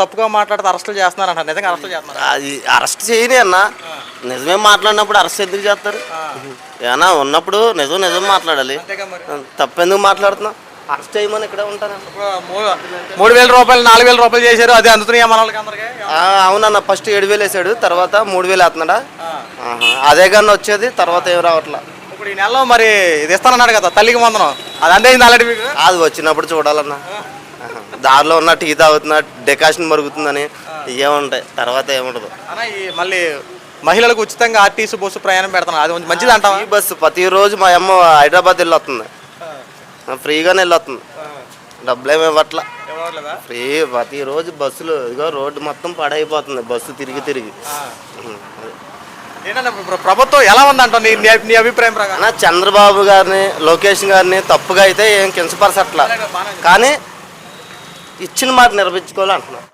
తప్పుగా మాట్లాడితే అరెస్టులు చేస్తున్నారు అంటారు నిజంగా అరెస్టులు చేస్తున్నారు? అది అరెస్ట్ చేయని అన్న. నిజమే మాట్లాడినప్పుడు అరెస్ట్ ఎందుకు చేస్తారు? ఏమన్నా ఉన్నప్పుడు నిజం నిజం మాట్లాడాలి. తప్పెందుకు మాట్లాడుతున్నావు? అరెస్ట్ చేయమని ఇక్కడే ఉంటాను మూడు వేల రూపాయలు నాలుగు వేల రూపాయలు చేశారు. అది అందుతున్నాయి మన వాళ్ళకి అందరికీ. అవునన్న ఫస్ట్ ఏడు వేలు వేసాడు తర్వాత మూడు వేలు వేస్తున్నాడా. అదే కానీ వచ్చేది తర్వాత ఏం రావట్లా? ఇప్పుడు ఈ నెలలో మరి ఇది ఇస్తానన్నాడు కదా తల్లికి వందనం అది అందేసింది ఆల్రెడీ మీకు? అది వచ్చినప్పుడు చూడాలన్నా. దారిలో ఉన్న టీ తాగుతున్నా డెకాషన్ మరుగుతుందని ఏముంటాయి. తర్వాత ఏముండదు. అన్న ఈ మళ్ళీ మహిళలకు ఉచితంగా ఆర్టీసీ బస్సు ప్రయాణం పెడుతున్నారు అది మంచిది అంటావా? ఈ బస్సు. ప్రతిరోజు మా అమ్మ హైదరాబాద్ వెళ్ళొస్తుంది ఫ్రీగానే వెళ్ళొస్తుంది డబ్బులు ఏమి ఇవ్వట్లా? ఫ్రీ ప్రతిరోజు బస్సులు ఇదిగో రోడ్డు మొత్తం పడైపోతుంది. బస్సు తిరిగి తిరిగి. ఏంటన్నా ప్రభుత్వం ఎలా ఉందంటావు నీ నీ- నీ అభిప్రాయం ప్రకారం? అన్న చంద్రబాబు గారిని లోకేష్ గారిని తప్పుగా అయితే ఏం కించపరచట్లా. కానీ ఇచ్చిన మాట నిర్వహించుకోవాలి అంటున్నారు